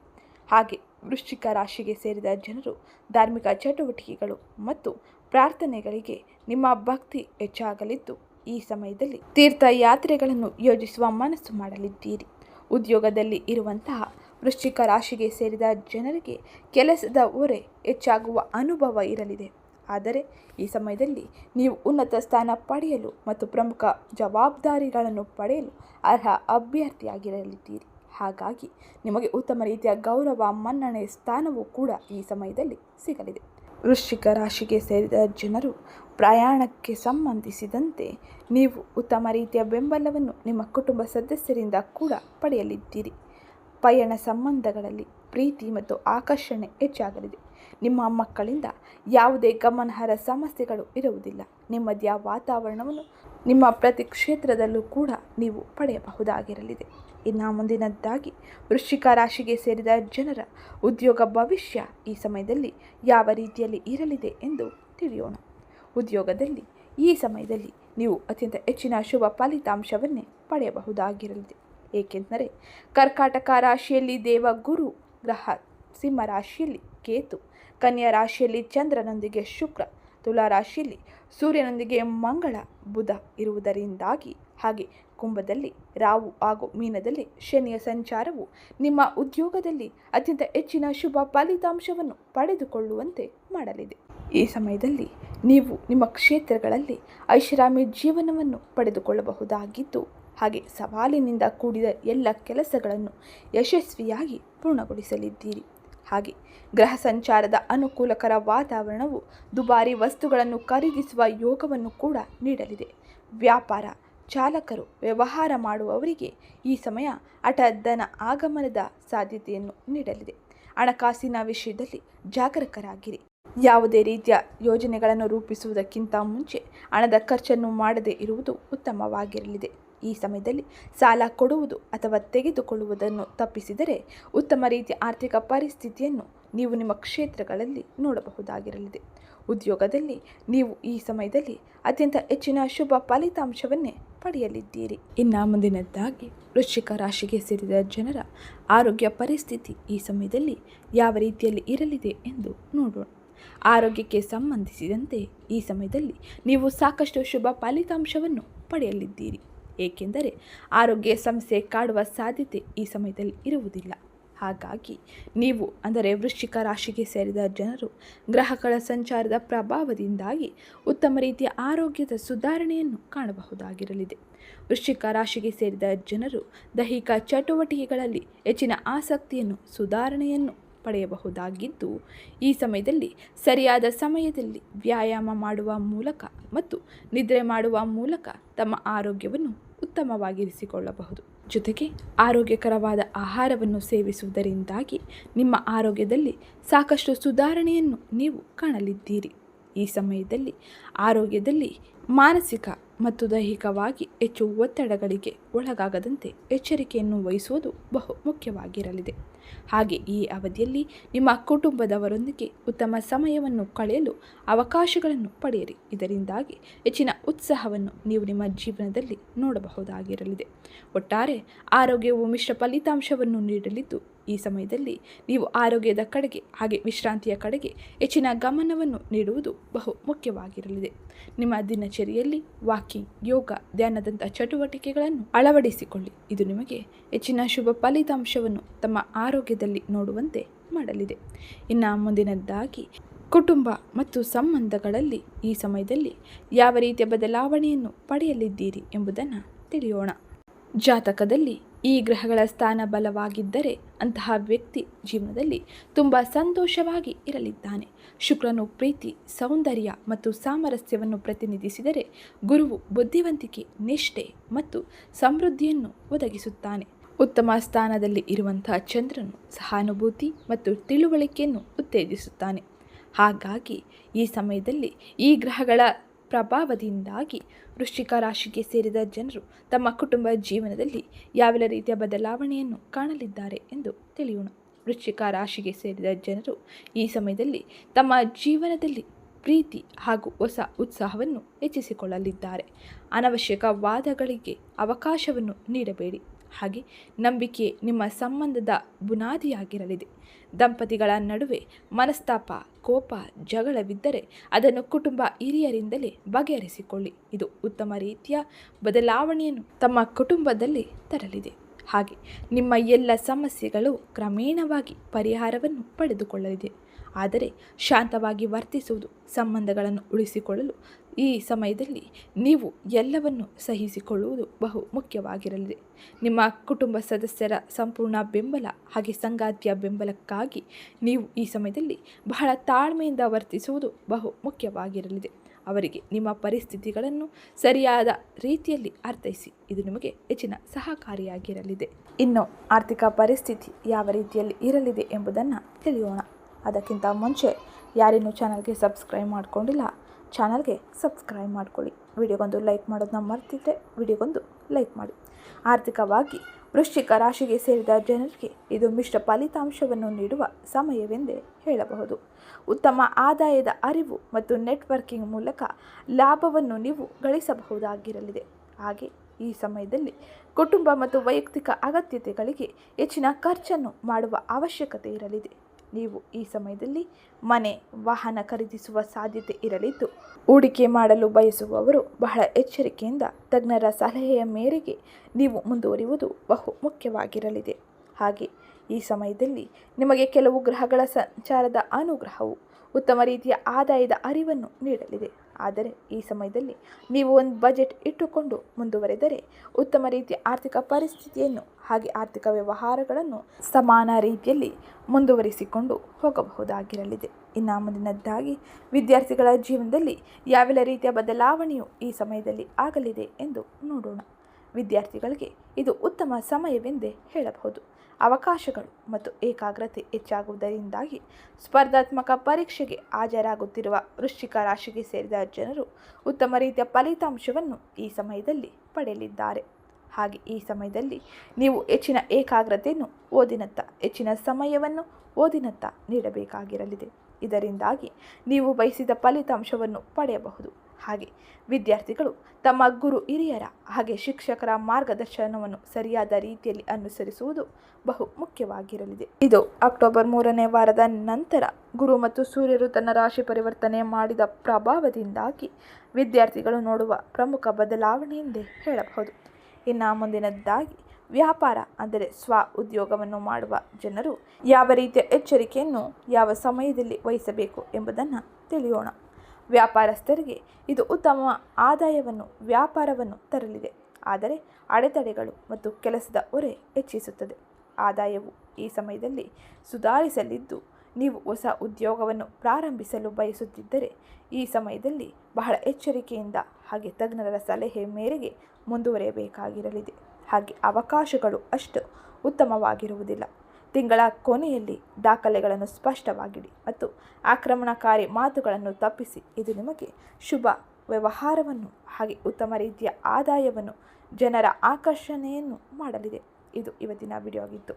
ಹಾಗೆ ವೃಶ್ಚಿಕ ರಾಶಿಗೆ ಸೇರಿದ ಜನರು ಧಾರ್ಮಿಕ ಚಟುವಟಿಕೆಗಳು ಮತ್ತು ಪ್ರಾರ್ಥನೆಗಳಿಗೆ ನಿಮ್ಮ ಭಕ್ತಿ ಹೆಚ್ಚಾಗಲಿದ್ದು, ಈ ಸಮಯದಲ್ಲಿ ತೀರ್ಥಯಾತ್ರೆಗಳನ್ನು ಯೋಜಿಸುವ ಮನಸ್ಸು ಮಾಡಲಿದ್ದೀರಿ. ಉದ್ಯೋಗದಲ್ಲಿ ಇರುವಂತಹ ವೃಶ್ಚಿಕ ರಾಶಿಗೆ ಸೇರಿದ ಜನರಿಗೆ ಕೆಲಸದ ಹೊರೆ ಹೆಚ್ಚಾಗುವ ಅನುಭವ ಇರಲಿದೆ. ಆದರೆ ಈ ಸಮಯದಲ್ಲಿ ನೀವು ಉನ್ನತ ಸ್ಥಾನ ಪಡೆಯಲು ಮತ್ತು ಪ್ರಮುಖ ಜವಾಬ್ದಾರಿಗಳನ್ನು ಪಡೆಯಲು ಅರ್ಹ ಅಭ್ಯರ್ಥಿಯಾಗಿರಲಿದ್ದೀರಿ. ಹಾಗಾಗಿ ನಿಮಗೆ ಉತ್ತಮ ರೀತಿಯ ಗೌರವ, ಮನ್ನಣೆ ಸ್ಥಾನವು ಕೂಡ ಈ ಸಮಯದಲ್ಲಿ ಸಿಗಲಿದೆ. ವೃಶ್ಚಿಕ ರಾಶಿಗೆ ಸೇರಿದ ಜನರು ಪ್ರಯಾಣಕ್ಕೆ ಸಂಬಂಧಿಸಿದಂತೆ ನೀವು ಉತ್ತಮ ರೀತಿಯ ಬೆಂಬಲವನ್ನು ನಿಮ್ಮ ಕುಟುಂಬ ಸದಸ್ಯರಿಂದ ಕೂಡ ಪಡೆಯಲಿದ್ದೀರಿ. ಪಯಣ ಸಂಬಂಧಗಳಲ್ಲಿ ಪ್ರೀತಿ ಮತ್ತು ಆಕರ್ಷಣೆ ಹೆಚ್ಚಾಗಲಿದೆ. ನಿಮ್ಮ ಮಕ್ಕಳಿಂದ ಯಾವುದೇ ಗಮನಾರ್ಹ ಸಮಸ್ಯೆಗಳು ಇರುವುದಿಲ್ಲ. ನಿಮ್ಮದ್ಯ ವಾತಾವರಣವನ್ನು ನಿಮ್ಮ ಪ್ರತಿ ಕ್ಷೇತ್ರದಲ್ಲೂ ಕೂಡ ನೀವು ಪಡೆಯಬಹುದಾಗಿರಲಿದೆ. ಇನ್ನು ಮುಂದಿನದ್ದಾಗಿ ವೃಶ್ಚಿಕ ರಾಶಿಗೆ ಸೇರಿದ ಜನರ ಉದ್ಯೋಗ ಭವಿಷ್ಯ ಈ ಸಮಯದಲ್ಲಿ ಯಾವ ರೀತಿಯಲ್ಲಿ ಇರಲಿದೆ ಎಂದು ತಿಳಿಯೋಣ. ಉದ್ಯೋಗದಲ್ಲಿ ಈ ಸಮಯದಲ್ಲಿ ನೀವು ಅತ್ಯಂತ ಹೆಚ್ಚಿನ ಶುಭ ಫಲಿತಾಂಶವನ್ನೇ ಪಡೆಯಬಹುದಾಗಿರಲಿದೆ. ಏಕೆಂದರೆ, ಕರ್ಕಾಟಕ ರಾಶಿಯಲ್ಲಿ ದೇವ ಗುರು ಗ್ರಹ ಸಿಂಹ ರಾಶಿಯಲ್ಲಿ ಕೇತು, ಕನ್ಯಾ ರಾಶಿಯಲ್ಲಿ ಚಂದ್ರನೊಂದಿಗೆ ಶುಕ್ರ, ತುಲಾ ರಾಶಿಯಲ್ಲಿ ಸೂರ್ಯನೊಂದಿಗೆ ಮಂಗಳ, ಬುಧ ಇರುವುದರಿಂದಾಗಿ ಹಾಗೆ ಕುಂಭದಲ್ಲಿ ರಾವು ಹಾಗೂ ಮೀನದಲ್ಲಿ ಶನಿಯ ಸಂಚಾರವು ನಿಮ್ಮ ಉದ್ಯೋಗದಲ್ಲಿ ಅತ್ಯಂತ ಹೆಚ್ಚಿನ ಶುಭ ಫಲಿತಾಂಶವನ್ನು ಪಡೆದುಕೊಳ್ಳುವಂತೆ ಮಾಡಲಿದೆ. ಈ ಸಮಯದಲ್ಲಿ ನೀವು ನಿಮ್ಮ ಕ್ಷೇತ್ರಗಳಲ್ಲಿ ಐಷಾರಾಮಿ ಜೀವನವನ್ನು ಪಡೆದುಕೊಳ್ಳಬಹುದಾಗಿದ್ದು ಹಾಗೆ ಸವಾಲಿನಿಂದ ಕೂಡಿದ ಎಲ್ಲ ಕೆಲಸಗಳನ್ನು ಯಶಸ್ವಿಯಾಗಿ ಪೂರ್ಣಗೊಳಿಸಲಿದ್ದೀರಿ. ಹಾಗೆ ಗ್ರಹ ಸಂಚಾರದ ಅನುಕೂಲಕರ ವಾತಾವರಣವು ದುಬಾರಿ ವಸ್ತುಗಳನ್ನು ಖರೀದಿಸುವ ಯೋಗವನ್ನು ಕೂಡ ನೀಡಲಿದೆ. ವ್ಯಾಪಾರ, ಚಾಲಕರು, ವ್ಯವಹಾರ ಮಾಡುವವರಿಗೆ ಈ ಸಮಯ ಹಠಧನ ಆಗಮನದ ಸಾಧ್ಯತೆಯನ್ನು ನೀಡಲಿದೆ. ಹಣಕಾಸಿನ ವಿಷಯದಲ್ಲಿ ಜಾಗರೂಕರಾಗಿರಿ. ಯಾವುದೇ ರೀತಿಯ ಯೋಜನೆಗಳನ್ನು ರೂಪಿಸುವುದಕ್ಕಿಂತ ಮುಂಚೆ ಹಣದ ಖರ್ಚನ್ನು ಮಾಡದೇ ಇರುವುದು ಉತ್ತಮವಾಗಿರಲಿದೆ. ಈ ಸಮಯದಲ್ಲಿ ಸಾಲ ಕೊಡುವುದು ಅಥವಾ ತೆಗೆದುಕೊಳ್ಳುವುದನ್ನು ತಪ್ಪಿಸಿದರೆ ಉತ್ತಮ ರೀತಿಯ ಆರ್ಥಿಕ ಪರಿಸ್ಥಿತಿಯನ್ನು ನೀವು ನಿಮ್ಮ ಕ್ಷೇತ್ರಗಳಲ್ಲಿ ನೋಡಬಹುದಾಗಿರಲಿದೆ. ಉದ್ಯೋಗದಲ್ಲಿ ನೀವು ಈ ಸಮಯದಲ್ಲಿ ಅತ್ಯಂತ ಹೆಚ್ಚಿನ ಶುಭ ಫಲಿತಾಂಶವನ್ನೇ ಪಡೆಯಲಿದ್ದೀರಿ. ಇನ್ನು ಮುಂದಿನದ್ದಾಗಿ ವೃಶ್ಚಿಕ ರಾಶಿಗೆ ಸೇರಿದ ಜನರ ಆರೋಗ್ಯ ಪರಿಸ್ಥಿತಿ ಈ ಸಮಯದಲ್ಲಿ ಯಾವ ರೀತಿಯಲ್ಲಿ ಇರಲಿದೆ ಎಂದು ನೋಡೋಣ. ಆರೋಗ್ಯಕ್ಕೆ ಸಂಬಂಧಿಸಿದಂತೆ ಈ ಸಮಯದಲ್ಲಿ ನೀವು ಸಾಕಷ್ಟು ಶುಭ ಫಲಿತಾಂಶವನ್ನು ಪಡೆಯಲಿದ್ದೀರಿ. ಏಕೆಂದರೆ ಆರೋಗ್ಯ ಸಮಸ್ಯೆ ಕಾಡುವ ಸಾಧ್ಯತೆ ಈ ಸಮಯದಲ್ಲಿ ಇರುವುದಿಲ್ಲ. ಹಾಗಾಗಿ ನೀವು, ಅಂದರೆ ವೃಶ್ಚಿಕ ರಾಶಿಗೆ ಸೇರಿದ ಜನರು, ಗ್ರಹಗಳ ಸಂಚಾರದ ಪ್ರಭಾವದಿಂದಾಗಿ ಉತ್ತಮ ರೀತಿಯ ಆರೋಗ್ಯದ ಸುಧಾರಣೆಯನ್ನು ಕಾಣಬಹುದಾಗಿರಲಿದೆ. ವೃಶ್ಚಿಕ ರಾಶಿಗೆ ಸೇರಿದ ಜನರು ದೈಹಿಕ ಚಟುವಟಿಕೆಗಳಲ್ಲಿ ಹೆಚ್ಚಿನ ಆಸಕ್ತಿಯನ್ನು, ಸುಧಾರಣೆಯನ್ನು ಪಡೆಯಬಹುದಾಗಿದ್ದು, ಈ ಸಮಯದಲ್ಲಿ ಸರಿಯಾದ ಸಮಯದಲ್ಲಿ ವ್ಯಾಯಾಮ ಮಾಡುವ ಮೂಲಕ ಮತ್ತು ನಿದ್ರೆ ಮಾಡುವ ಮೂಲಕ ತಮ್ಮ ಆರೋಗ್ಯವನ್ನು ಉತ್ತಮವಾಗಿರಿಸಿಕೊಳ್ಳಬಹುದು. ಜೊತೆಗೆ ಆರೋಗ್ಯಕರವಾದ ಆಹಾರವನ್ನು ಸೇವಿಸುವುದರಿಂದಾಗಿ ನಿಮ್ಮ ಆರೋಗ್ಯದಲ್ಲಿ ಸಾಕಷ್ಟು ಸುಧಾರಣೆಯನ್ನು ನೀವು ಕಾಣಲಿದ್ದೀರಿ. ಈ ಸಮಯದಲ್ಲಿ ಆರೋಗ್ಯದಲ್ಲಿ ಮಾನಸಿಕ ಮತ್ತು ದೈಹಿಕವಾಗಿ ಹೆಚ್ಚು ಒತ್ತಡಗಳಿಗೆ ಒಳಗಾಗದಂತೆ ಎಚ್ಚರಿಕೆಯನ್ನು ವಹಿಸುವುದು ಬಹು ಮುಖ್ಯವಾಗಿರಲಿದೆ. ಹಾಗೆ ಈ ಅವಧಿಯಲ್ಲಿ ನಿಮ್ಮ ಕುಟುಂಬದವರೊಂದಿಗೆ ಉತ್ತಮ ಸಮಯವನ್ನು ಕಳೆಯಲು ಅವಕಾಶಗಳನ್ನು ಪಡೆಯಿರಿ. ಇದರಿಂದಾಗಿ ಹೆಚ್ಚಿನ ಉತ್ಸಾಹವನ್ನು ನೀವು ನಿಮ್ಮ ಜೀವನದಲ್ಲಿ ನೋಡಬಹುದಾಗಿರಲಿದೆ. ಒಟ್ಟಾರೆ ಆರೋಗ್ಯವು ಮಿಶ್ರ ಫಲಿತಾಂಶವನ್ನು ನೀಡಲಿದ್ದು ಈ ಸಮಯದಲ್ಲಿ ನೀವು ಆರೋಗ್ಯದ ಕಡೆಗೆ, ಹಾಗೆ ವಿಶ್ರಾಂತಿಯ ಕಡೆಗೆ ಹೆಚ್ಚಿನ ಗಮನವನ್ನು ನೀಡುವುದು ಬಹು ಮುಖ್ಯವಾಗಿರಲಿದೆ. ನಿಮ್ಮ ದಿನಚರಿಯಲ್ಲಿ ವಾಕಿಂಗ್, ಯೋಗ, ಧ್ಯಾನದಂಥ ಚಟುವಟಿಕೆಗಳನ್ನು ಅಳವಡಿಸಿಕೊಳ್ಳಿ. ಇದು ನಿಮಗೆ ಹೆಚ್ಚಿನ ಶುಭ ಫಲಿತಾಂಶವನ್ನು ತಮ್ಮ ಆರೋಗ್ಯದಲ್ಲಿ ನೋಡುವಂತೆ ಮಾಡಲಿದೆ. ಇನ್ನು ಮುಂದಿನದ್ದಾಗಿ ಕುಟುಂಬ ಮತ್ತು ಸಂಬಂಧಗಳಲ್ಲಿ ಈ ಸಮಯದಲ್ಲಿ ಯಾವ ರೀತಿಯ ಬದಲಾವಣೆಯನ್ನು ಪಡೆಯಲಿದ್ದೀರಿ ಎಂಬುದನ್ನು ತಿಳಿಯೋಣ. ಜಾತಕದಲ್ಲಿ ಈ ಗ್ರಹಗಳ ಸ್ಥಾನ ಬಲವಾಗಿದ್ದರೆ ಅಂತಹ ವ್ಯಕ್ತಿ ಜೀವನದಲ್ಲಿ ತುಂಬ ಸಂತೋಷವಾಗಿ ಇರಲಿದ್ದಾನೆ. ಶುಕ್ರನು ಪ್ರೀತಿ, ಸೌಂದರ್ಯ ಮತ್ತು ಸಾಮರಸ್ಯವನ್ನು ಪ್ರತಿನಿಧಿಸಿದರೆ ಗುರುವು ಬುದ್ಧಿವಂತಿಕೆ, ನಿಷ್ಠೆ ಮತ್ತು ಸಮೃದ್ಧಿಯನ್ನು ಒದಗಿಸುತ್ತಾನೆ. ಉತ್ತಮ ಸ್ಥಾನದಲ್ಲಿ ಇರುವಂತಹ ಚಂದ್ರನು ಸಹಾನುಭೂತಿ ಮತ್ತು ತಿಳುವಳಿಕೆಯನ್ನು ಉತ್ತೇಜಿಸುತ್ತಾನೆ. ಹಾಗಾಗಿ ಈ ಸಮಯದಲ್ಲಿ ಈ ಗ್ರಹಗಳ ಪ್ರಭಾವದಿಂದಾಗಿ ವೃಶ್ಚಿಕ ರಾಶಿಗೆ ಸೇರಿದ ಜನರು ತಮ್ಮ ಕುಟುಂಬ ಜೀವನದಲ್ಲಿ ಯಾವೆಲ್ಲ ರೀತಿಯ ಬದಲಾವಣೆಯನ್ನು ಕಾಣಲಿದ್ದಾರೆ ಎಂದು ತಿಳಿಯೋಣ. ವೃಶ್ಚಿಕ ರಾಶಿಗೆ ಸೇರಿದ ಜನರು ಈ ಸಮಯದಲ್ಲಿ ತಮ್ಮ ಜೀವನದಲ್ಲಿ ಪ್ರೀತಿ ಹಾಗೂ ಹೊಸ ಉತ್ಸಾಹವನ್ನು ಹೆಚ್ಚಿಸಿಕೊಳ್ಳಲಿದ್ದಾರೆ. ಅನವಶ್ಯಕ ವಾದಗಳಿಗೆ ಅವಕಾಶವನ್ನು ನೀಡಬೇಡಿ. ಹಾಗೆ ನಂಬಿಕೆ ನಿಮ್ಮ ಸಂಬಂಧದ ಬುನಾದಿಯಾಗಿರಲಿದೆ. ದಂಪತಿಗಳ ನಡುವೆ ಮನಸ್ತಾಪ, ಕೋಪ, ಜಗಳವಿದ್ದರೆ ಅದನ್ನು ಕುಟುಂಬ ಹಿರಿಯರಿಂದಲೇ ಬಗೆಹರಿಸಿಕೊಳ್ಳಿ. ಇದು ಉತ್ತಮ ರೀತಿಯ ಬದಲಾವಣೆಯನ್ನು ತಮ್ಮ ಕುಟುಂಬದಲ್ಲಿ ತರಲಿದೆ. ಹಾಗೆ ನಿಮ್ಮ ಎಲ್ಲ ಸಮಸ್ಯೆಗಳು ಕ್ರಮೇಣವಾಗಿ ಪರಿಹಾರವನ್ನು ಪಡೆದುಕೊಳ್ಳಲಿದೆ. ಆದರೆ ಶಾಂತವಾಗಿ ವರ್ತಿಸುವುದು, ಸಂಬಂಧಗಳನ್ನು ಉಳಿಸಿಕೊಳ್ಳಲು ಈ ಸಮಯದಲ್ಲಿ ನೀವು ಎಲ್ಲವನ್ನು ಸಹಿಸಿಕೊಳ್ಳುವುದು ಬಹು ಮುಖ್ಯವಾಗಿರಲಿದೆ. ನಿಮ್ಮ ಕುಟುಂಬ ಸದಸ್ಯರ ಸಂಪೂರ್ಣ ಬೆಂಬಲ ಹಾಗೆ ಸಂಗಾತಿಯ ಬೆಂಬಲಕ್ಕಾಗಿ ನೀವು ಈ ಸಮಯದಲ್ಲಿ ಬಹಳ ತಾಳ್ಮೆಯಿಂದ ವರ್ತಿಸುವುದು ಬಹು ಮುಖ್ಯವಾಗಿರಲಿದೆ. ಅವರಿಗೆ ನಿಮ್ಮ ಪರಿಸ್ಥಿತಿಗಳನ್ನು ಸರಿಯಾದ ರೀತಿಯಲ್ಲಿ ಅರ್ಥೈಸಿ, ಇದು ನಿಮಗೆ ಹೆಚ್ಚಿನ ಸಹಕಾರಿಯಾಗಿರಲಿದೆ. ಇನ್ನು ಆರ್ಥಿಕ ಪರಿಸ್ಥಿತಿ ಯಾವ ರೀತಿಯಲ್ಲಿ ಇರಲಿದೆ ಎಂಬುದನ್ನು ತಿಳಿಯೋಣ. ಅದಕ್ಕಿಂತ ಮುಂಚೆ ಯಾರೇನು ಚಾನಲ್ಗೆ ಸಬ್ಸ್ಕ್ರೈಬ್ ಮಾಡಿಕೊಂಡಿಲ್ಲ ಚಾನಲ್ಗೆ ಸಬ್ಸ್ಕ್ರೈಬ್ ಮಾಡ್ಕೊಳ್ಳಿ. ವಿಡಿಯೋಗೊಂದು ಲೈಕ್ ಮಾಡೋದನ್ನ ಮರ್ತಿದ್ರೆ ವಿಡಿಯೋಗೊಂದು ಲೈಕ್ ಮಾಡಿ. ಆರ್ಥಿಕವಾಗಿ ವೃಶ್ಚಿಕ ರಾಶಿಗೆ ಸೇರಿದ ಜನರಿಗೆ ಇದು ಮಿಶ್ರ ಫಲಿತಾಂಶವನ್ನು ನೀಡುವ ಸಮಯವೆಂದೇ ಹೇಳಬಹುದು. ಉತ್ತಮ ಆದಾಯದ ಅರಿವು ಮತ್ತು ನೆಟ್ವರ್ಕಿಂಗ್ ಮೂಲಕ ಲಾಭವನ್ನು ನೀವು ಗಳಿಸಬಹುದಾಗಿರಲಿದೆ. ಹಾಗೆ ಈ ಸಮಯದಲ್ಲಿ ಕುಟುಂಬ ಮತ್ತು ವೈಯಕ್ತಿಕ ಅಗತ್ಯತೆಗಳಿಗೆ ಹೆಚ್ಚಿನ ಖರ್ಚನ್ನು ಮಾಡುವ ಅವಶ್ಯಕತೆ ಇರಲಿದೆ. ನೀವು ಈ ಸಮಯದಲ್ಲಿ ಮನೆ, ವಾಹನ ಖರೀದಿಸುವ ಸಾಧ್ಯತೆ ಇರಲಿದ್ದು, ಹೂಡಿಕೆ ಮಾಡಲು ಬಯಸುವವರು ಬಹಳ ಎಚ್ಚರಿಕೆಯಿಂದ ತಜ್ಞರ ಸಲಹೆಯ ಮೇರೆಗೆ ನೀವು ಮುಂದುವರಿಯುವುದು ಬಹು ಮುಖ್ಯವಾಗಿರಲಿದೆ. ಹಾಗೆ ಈ ಸಮಯದಲ್ಲಿ ನಿಮಗೆ ಕೆಲವು ಗ್ರಹಗಳ ಸಂಚಾರದ ಅನುಗ್ರಹವು ಉತ್ತಮ ರೀತಿಯ ಆದಾಯದ ಅರಿವನ್ನು ನೀಡಲಿದೆ. ಆದರೆ ಈ ಸಮಯದಲ್ಲಿ ನೀವು ಒಂದು ಬಜೆಟ್ ಇಟ್ಟುಕೊಂಡು ಮುಂದುವರೆದರೆ ಉತ್ತಮ ರೀತಿಯ ಆರ್ಥಿಕ ಪರಿಸ್ಥಿತಿಯನ್ನು ಹಾಗೆ ಆರ್ಥಿಕ ವ್ಯವಹಾರಗಳನ್ನು ಸಮಾನ ರೀತಿಯಲ್ಲಿ ಮುಂದುವರಿಸಿಕೊಂಡು ಹೋಗಬಹುದಾಗಿರಲಿದೆ. ಇನ್ನು ಮುಂದಿನದ್ದಾಗಿ ವಿದ್ಯಾರ್ಥಿಗಳ ಜೀವನದಲ್ಲಿ ಯಾವೆಲ್ಲ ರೀತಿಯ ಬದಲಾವಣೆಯು ಈ ಸಮಯದಲ್ಲಿ ಆಗಲಿದೆ ಎಂದು ನೋಡೋಣ. ವಿದ್ಯಾರ್ಥಿಗಳಿಗೆ ಇದು ಉತ್ತಮ ಸಮಯವೆಂದೇ ಹೇಳಬಹುದು. ಅವಕಾಶಗಳು ಮತ್ತು ಏಕಾಗ್ರತೆ ಹೆಚ್ಚಾಗುವುದರಿಂದಾಗಿ ಸ್ಪರ್ಧಾತ್ಮಕ ಪರೀಕ್ಷೆಗೆ ಹಾಜರಾಗುತ್ತಿರುವ ವೃಶ್ಚಿಕ ರಾಶಿಗೆ ಸೇರಿದ ಜನರು ಉತ್ತಮ ರೀತಿಯ ಫಲಿತಾಂಶವನ್ನು ಈ ಸಮಯದಲ್ಲಿ ಪಡೆಯಲಿದ್ದಾರೆ. ಹಾಗೆ ಈ ಸಮಯದಲ್ಲಿ ನೀವು ಹೆಚ್ಚಿನ ಏಕಾಗ್ರತೆಯನ್ನು ಓದಿನತ್ತ, ಹೆಚ್ಚಿನ ಸಮಯವನ್ನು ಓದಿನತ್ತ ನೀಡಬೇಕಾಗಿರಲಿದೆ. ಇದರಿಂದಾಗಿ ನೀವು ಬಯಸಿದ ಫಲಿತಾಂಶವನ್ನು ಪಡೆಯಬಹುದು. ಹಾಗೆ ವಿದ್ಯಾರ್ಥಿಗಳು ತಮ್ಮ ಗುರು ಹಿರಿಯರ ಹಾಗೆ ಶಿಕ್ಷಕರ ಮಾರ್ಗದರ್ಶನವನ್ನು ಸರಿಯಾದ ರೀತಿಯಲ್ಲಿ ಅನುಸರಿಸುವುದು ಬಹು ಮುಖ್ಯವಾಗಿರಲಿದೆ. ಇದು ಅಕ್ಟೋಬರ್ ಮೂರನೇ ವಾರದ ನಂತರ ಗುರು ಮತ್ತು ಸೂರ್ಯರು ತನ್ನ ರಾಶಿ ಪರಿವರ್ತನೆ ಮಾಡಿದ ಪ್ರಭಾವದಿಂದಾಗಿ ವಿದ್ಯಾರ್ಥಿಗಳು ನೋಡುವ ಪ್ರಮುಖ ಬದಲಾವಣೆ ಎಂದೇ ಹೇಳಬಹುದು. ಇನ್ನು ಮುಂದಿನದ್ದಾಗಿ ವ್ಯಾಪಾರ, ಅಂದರೆ ಸ್ವ ಉದ್ಯೋಗವನ್ನು ಮಾಡುವ ಜನರು ಯಾವ ರೀತಿಯ ಎಚ್ಚರಿಕೆಯನ್ನು ಯಾವ ಸಮಯದಲ್ಲಿ ವಹಿಸಬೇಕು ಎಂಬುದನ್ನು ತಿಳಿಯೋಣ. ವ್ಯಾಪಾರಸ್ಥರಿಗೆ ಇದು ಉತ್ತಮ ಆದಾಯವನ್ನು, ವ್ಯಾಪಾರವನ್ನು ತರಲಿದೆ. ಆದರೆ ಅಡೆತಡೆಗಳು ಮತ್ತು ಕೆಲಸದ ಹೊರೆ ಹೆಚ್ಚಿಸುತ್ತದೆ. ಆದಾಯವು ಈ ಸಮಯದಲ್ಲಿ ಸುಧಾರಿಸಲಿದ್ದು, ನೀವು ಹೊಸ ಉದ್ಯೋಗವನ್ನು ಪ್ರಾರಂಭಿಸಲು ಬಯಸುತ್ತಿದ್ದರೆ ಈ ಸಮಯದಲ್ಲಿ ಬಹಳ ಎಚ್ಚರಿಕೆಯಿಂದ ಹಾಗೆ ತಜ್ಞರ ಸಲಹೆ ಮೇರೆಗೆ ಮುಂದುವರಿಯಬೇಕಾಗಿರಲಿದೆ. ಹಾಗೆ ಅವಕಾಶಗಳು ಅಷ್ಟು ಉತ್ತಮವಾಗಿರುವುದಿಲ್ಲ. ತಿಂಗಳ ಕೊನೆಯಲ್ಲಿ ದಾಖಲೆಗಳನ್ನು ಸ್ಪಷ್ಟವಾಗಿಡಿ ಮತ್ತು ಆಕ್ರಮಣಕಾರಿ ಮಾತುಗಳನ್ನು ತಪ್ಪಿಸಿ. ಇದು ನಿಮಗೆ ಶುಭ ವ್ಯವಹಾರವನ್ನು ಹಾಗೆ ಉತ್ತಮ ರೀತಿಯ ಆದಾಯವನ್ನು ಜನರ ಆಕರ್ಷಣೆಯನ್ನು ಮಾಡಲಿದೆ. ಇದು ಇವತ್ತಿನ ವಿಡಿಯೋ ಆಗಿತ್ತು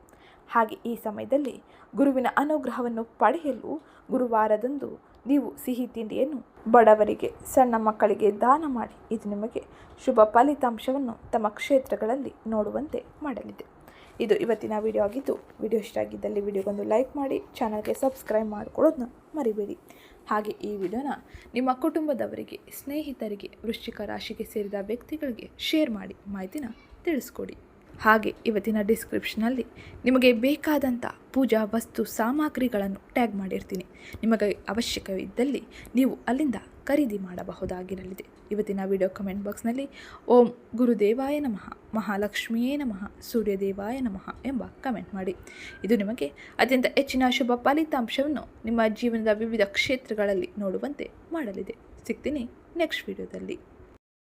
ಹಾಗೆ ಈ ಸಮಯದಲ್ಲಿ ಗುರುವಿನ ಅನುಗ್ರಹವನ್ನು ಪಡೆಯಲು ಗುರುವಾರದಂದು ನೀವು ಸಿಹಿ ತಿಂಡಿಯನ್ನು ಬಡವರಿಗೆ, ಸಣ್ಣ ಮಕ್ಕಳಿಗೆ ದಾನ ಮಾಡಿ. ಇದು ನಿಮಗೆ ಶುಭ ಫಲಿತಾಂಶವನ್ನು ತಮ್ಮ ಕ್ಷೇತ್ರಗಳಲ್ಲಿ ನೋಡುವಂತೆ ಮಾಡಲಿದೆ. ಇದು ಇವತ್ತಿನ ವಿಡಿಯೋ ಆಗಿದ್ದು. ವಿಡಿಯೋ ಇಷ್ಟ ಆಗಿದ್ದಲ್ಲಿ ವಿಡಿಯೋಗೊಂದು ಲೈಕ್ ಮಾಡಿ ಚಾನಲ್ಗೆ ಸಬ್ಸ್ಕ್ರೈಬ್ ಮಾಡಿಕೊಳ್ಳೋದನ್ನ ಮರಿಬೇಡಿ. ಹಾಗೆ ಈ ವಿಡಿಯೋನ ನಿಮ್ಮ ಕುಟುಂಬದವರಿಗೆ, ಸ್ನೇಹಿತರಿಗೆ, ವೃಶ್ಚಿಕ ರಾಶಿಗೆ ಸೇರಿದ ವ್ಯಕ್ತಿಗಳಿಗೆ ಶೇರ್ ಮಾಡಿ ಮಾಹಿತಿನ ತಿಳಿಸ್ಕೊಡಿ. ಹಾಗೆ ಇವತ್ತಿನ ಡಿಸ್ಕ್ರಿಪ್ಷನಲ್ಲಿ ನಿಮಗೆ ಬೇಕಾದಂಥ ಪೂಜಾ ವಸ್ತು ಸಾಮಗ್ರಿಗಳನ್ನು ಟ್ಯಾಗ್ ಮಾಡಿರ್ತೀನಿ. ನಿಮಗೆ ಅವಶ್ಯಕವಿದ್ದಲ್ಲಿ ನೀವು ಅಲ್ಲಿಂದ ಖರೀದಿ ಮಾಡಬಹುದಾಗಿರಲಿದೆ. ಇವತ್ತಿನ ವಿಡಿಯೋ ಕಮೆಂಟ್ ಬಾಕ್ಸ್ನಲ್ಲಿ, ಓಂ ಗುರುದೇವಾಯ ನಮಃ, ಮಹಾಲಕ್ಷ್ಮಿಯೇ ನಮಃ, ಸೂರ್ಯದೇವಾಯ ನಮಃ ಎಂಬ ಕಮೆಂಟ್ ಮಾಡಿ. ಇದು ನಿಮಗೆ ಅತ್ಯಂತ ಹೆಚ್ಚಿನ ಶುಭ ಫಲಿತಾಂಶವನ್ನು ನಿಮ್ಮ ಜೀವನದ ವಿವಿಧ ಕ್ಷೇತ್ರಗಳಲ್ಲಿ ನೋಡುವಂತೆ ಮಾಡಲಿದೆ. ಸಿಗ್ತೀನಿ ನೆಕ್ಸ್ಟ್ ವಿಡಿಯೋದಲ್ಲಿ.